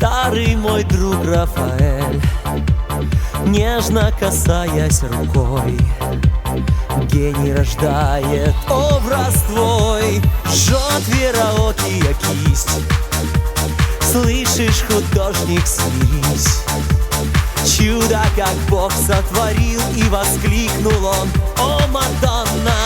Старый мой друг Рафаэль Нежно касаясь рукой Гений рождает образ твой. Жжет вероокия кисть Слышишь, художник, смирись Чудо, как Бог сотворил И воскликнул он. О, Мадонна,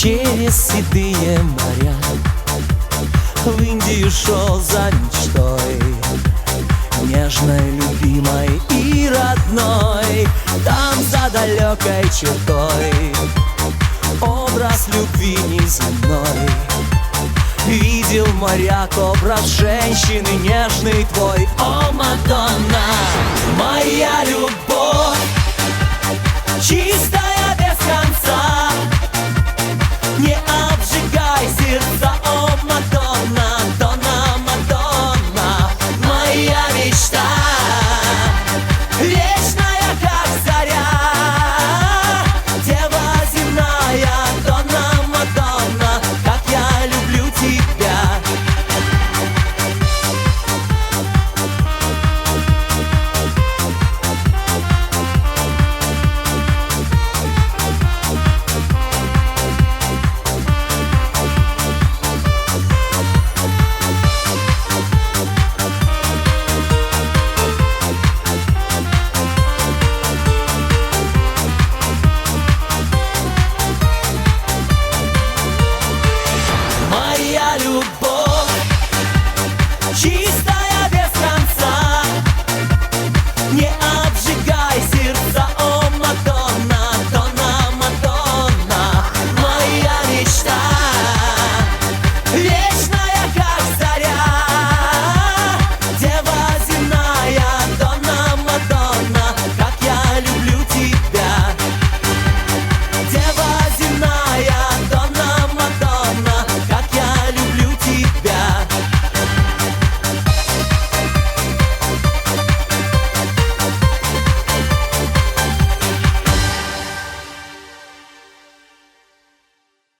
Через седые моря. В Индию шел за мечтой Нежной, любимой и родной. Там за далекой чертой Образ любви неземной. Видел моряк образ женщины нежный твой. О, Мадонна, моя любовь Чистая